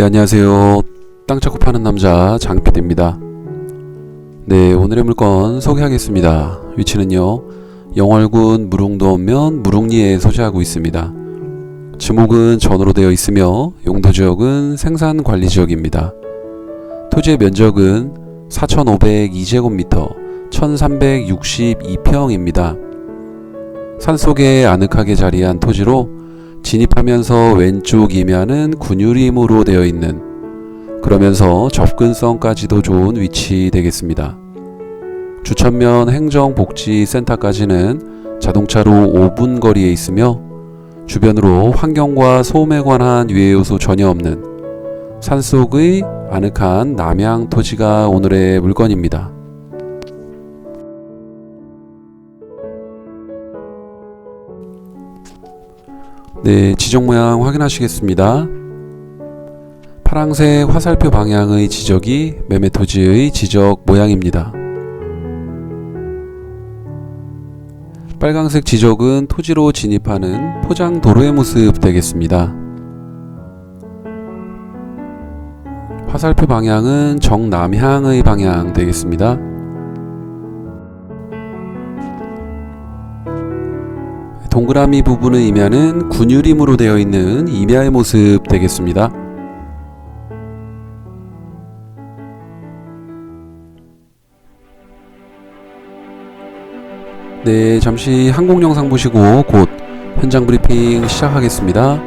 네, 안녕하세요. 땅 찾고 파는 남자 장PD입니다. 네, 오늘의 물건 소개하겠습니다. 위치는요, 영월군 무릉도면 무릉리에 소재하고 있습니다. 지목은 전으로 되어 있으며 용도 지역은 생산 관리 지역입니다. 토지의 면적은 4,502제곱미터, 1,362평입니다. 산속에 아늑하게 자리한 토지로 진입하면서 왼쪽 이면은 군유림으로 되어 있는 그러면서 접근성까지도 좋은 위치 되겠습니다. 주천면 행정복지센터까지는 자동차로 5분 거리에 있으며 주변으로 환경과 소음에 관한 유해 요소 전혀 없는 산속의 아늑한 남양 토지가 오늘의 물건입니다. 네, 지적 모양 확인하시겠습니다. 파랑색 화살표 방향의 지적이 매매 토지의 지적 모양입니다. 빨강색 지적은 토지로 진입하는 포장 도로의 모습 되겠습니다. 화살표 방향은 정남향의 방향 되겠습니다. 동그라미 부분의 이면은 군유림으로 되어 있는 임야의 모습 되겠습니다. 네, 잠시 항공 영상 보시고 곧 현장 브리핑 시작하겠습니다.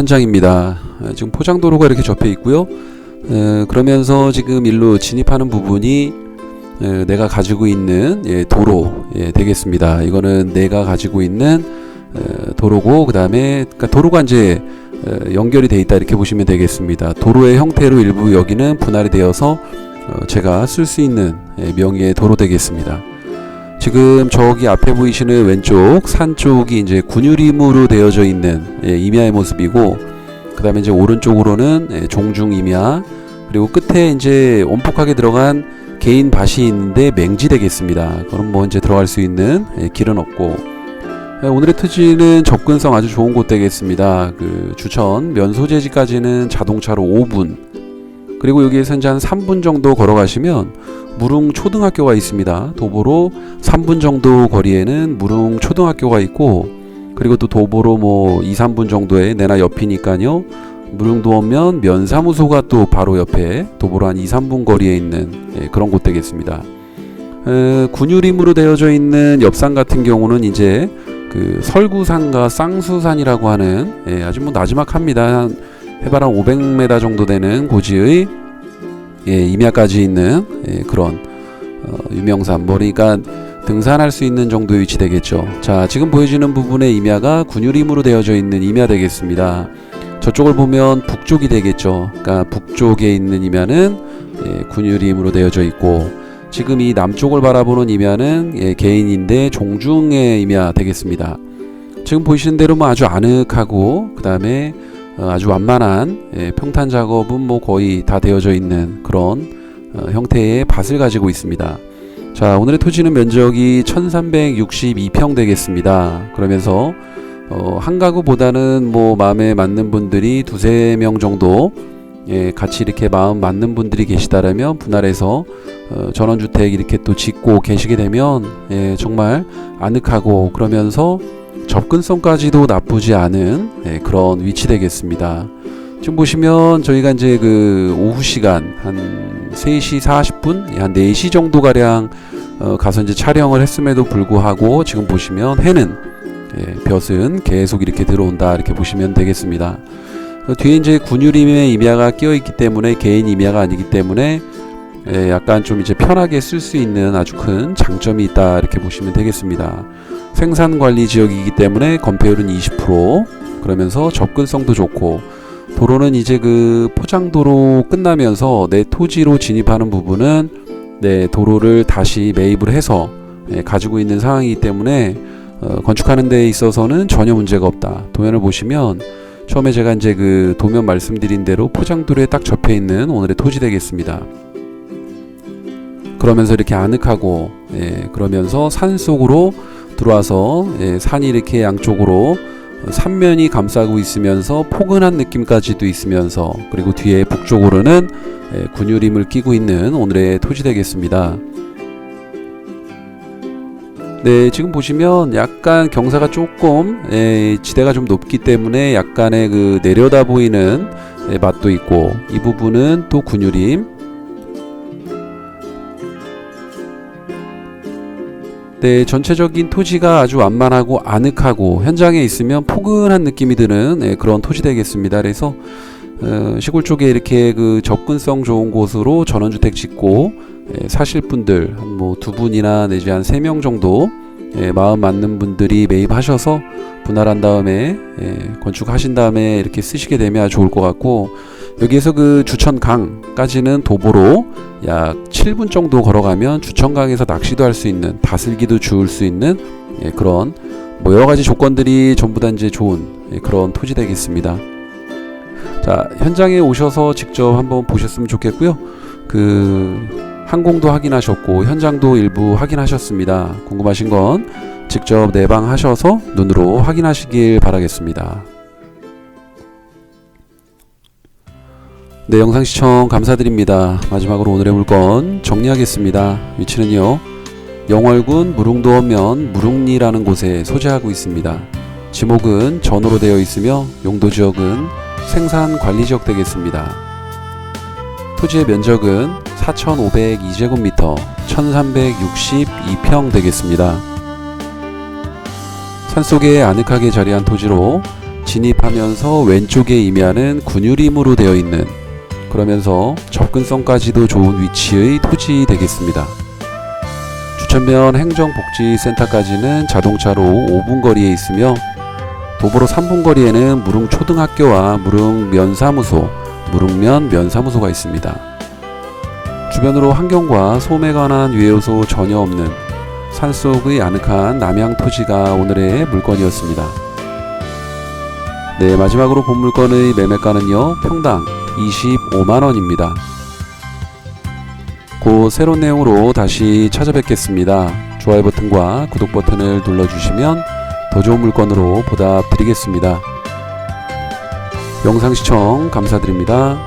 현장입니다. 아, 지금 포장도로가 이렇게 접해 있고요. 어, 그러면서 지금 일로 진입하는 부분이 어, 내가 가지고 있는 예, 도로 예, 되겠습니다. 이거는 내가 가지고 있는 어, 도로고 그 다음에 그러니까 도로가 이제 어, 연결이 돼 있다 이렇게 보시면 되겠습니다. 도로의 형태로 일부 여기는 분할이 되어서 어, 제가 쓸 수 있는 예, 명의의 도로 되겠습니다. 지금 저기 앞에 보이시는 왼쪽 산 쪽이 이제 군유림으로 되어져 있는 예, 임야의 모습이고 그 다음에 이제 오른쪽으로는 예, 종중 임야 그리고 끝에 이제 온폭하게 들어간 개인 밭이 있는데 맹지 되겠습니다. 그럼 뭐 이제 들어갈 수 있는 예, 길은 없고 예, 오늘의 투지는 접근성 아주 좋은 곳 되겠습니다. 그 주천 면소재지까지는 자동차로 5분 그리고 여기에서 이제 한 3분 정도 걸어가시면 무릉 초등학교가 있습니다. 도보로 3분 정도 거리에는 무릉 초등학교가 있고 그리고 또 도보로 뭐 2, 3분 정도의 내나 옆이니까요. 무릉도 오면 면사무소가 또 바로 옆에 도보로 한 2, 3분 거리에 있는 예, 그런 곳 되겠습니다. 에, 군유림으로 되어져 있는 옆산 같은 경우는 이제 그 설구산과 쌍수산이라고 하는 예, 아주 뭐 나지막합니다. 한 해발 한 500m 정도 되는 고지의 예, 임야까지 있는 예, 그런 어, 유명산 머리가 등산할 수 있는 정도의 위치 되겠죠. 자, 지금 보여지는 부분의 임야가 군유림으로 되어져 있는 임야 되겠습니다. 저쪽을 보면 북쪽이 되겠죠. 그러니까 북쪽에 있는 임야는 예, 군유림으로 되어져 있고 지금 이 남쪽을 바라보는 임야는 예, 개인인데 종중의 임야 되겠습니다. 지금 보시는 대로 뭐 아주 아늑하고 그 다음에 어, 아주 완만한 예, 평탄 작업은 뭐 거의 다 되어져 있는 그런 어, 형태의 밭을 가지고 있습니다. 자, 오늘의 토지는 면적이 1362평 되겠습니다. 그러면서 어, 한 가구보다는 뭐 마음에 맞는 분들이 두세 명 정도 예, 같이 이렇게 마음 맞는 분들이 계시다라면 분할해서 어, 전원주택 이렇게 또 짓고 계시게 되면 예, 정말 아늑하고 그러면서 접근성까지도 나쁘지 않은 예, 그런 위치 되겠습니다. 지금 보시면 저희가 이제 그 오후 시간 한 3시 40분, 한 4시 정도 가량 어, 가서 이제 촬영을 했음에도 불구하고 지금 보시면 해는 예, 볕은 계속 이렇게 들어온다 이렇게 보시면 되겠습니다. 어, 뒤에 이제 군유림의 임야가 끼어 있기 때문에 개인 임야가 아니기 때문에 예, 약간 좀 이제 편하게 쓸 수 있는 아주 큰 장점이 있다 이렇게 보시면 되겠습니다. 생산 관리 지역이기 때문에 건폐율은 20% 그러면서 접근성도 좋고 도로는 이제 그 포장도로 끝나면서 내 토지로 진입하는 부분은 내 도로를 다시 매입을 해서 예, 가지고 있는 상황이기 때문에 어, 건축하는 데 있어서는 전혀 문제가 없다. 도면을 보시면 처음에 제가 이제 그 도면 말씀드린 대로 포장도로에 딱 접해 있는 오늘의 토지 되겠습니다. 그러면서 이렇게 아늑하고 예, 그러면서 산 속으로 들어와서 예, 산이 이렇게 양쪽으로 산면이 감싸고 있으면서 포근한 느낌까지도 있으면서 그리고 뒤에 북쪽으로는 예, 군유림을 끼고 있는 오늘의 토지 되겠습니다. 네, 지금 보시면 약간 경사가 조금 예, 지대가 좀 높기 때문에 약간의 그 내려다 보이는 예, 맛도 있고 이 부분은 또 군유림 네, 전체적인 토지가 아주 완만하고 아늑하고 현장에 있으면 포근한 느낌이 드는 네, 그런 토지 되겠습니다. 그래서 어, 시골 쪽에 이렇게 그 접근성 좋은 곳으로 전원주택 짓고 예, 사실 분들 한 뭐 두 분이나 내지 한 세 명 정도 예, 마음 맞는 분들이 매입하셔서 분할한 다음에 예, 건축하신 다음에 이렇게 쓰시게 되면 좋을 것 같고 여기에서 그 주천강까지는 도보로 약 7분 정도 걸어가면 주천강에서 낚시도 할 수 있는 다슬기도 주울 수 있는 예, 그런 뭐 여러 가지 조건들이 전부 다 이제 좋은 예, 그런 토지 되겠습니다. 자 현장에 오셔서 직접 한번 보셨으면 좋겠고요. 그 항공도 확인하셨고 현장도 일부 확인하셨습니다. 궁금하신 건 직접 내방하셔서 눈으로 확인하시길 바라겠습니다. 네, 영상 시청 감사드립니다. 마지막으로 오늘의 물건 정리하겠습니다. 위치는요. 영월군 무릉도원면 무릉리라는 곳에 소재하고 있습니다. 지목은 전으로 되어 있으며 용도 지역은 생산 관리 지역 되겠습니다. 토지의 면적은 4,502제곱미터 1,362평 되겠습니다. 산속에 아늑하게 자리한 토지로 진입하면서 왼쪽에 임야는 군유림으로 되어 있는 그러면서 접근성까지도 좋은 위치의 토지 되겠습니다. 주천면 행정복지센터까지는 자동차로 5분 거리에 있으며 도보로 3분 거리에는 무릉 초등학교와 무릉 면사무소, 무릉면 면사무소가 있습니다. 주변으로 환경과 소음에 관한 유해요소 전혀 없는 산속의 아늑한 남양 토지가 오늘의 물건이었습니다. 네, 마지막으로 본 물건의 매매가는요, 평당 25만원입니다. 곧 새로운 내용으로 다시 찾아뵙겠습니다. 좋아요 버튼과 구독 버튼을 눌러주시면 더 좋은 물건으로 보답드리겠습니다. 영상 시청 감사드립니다.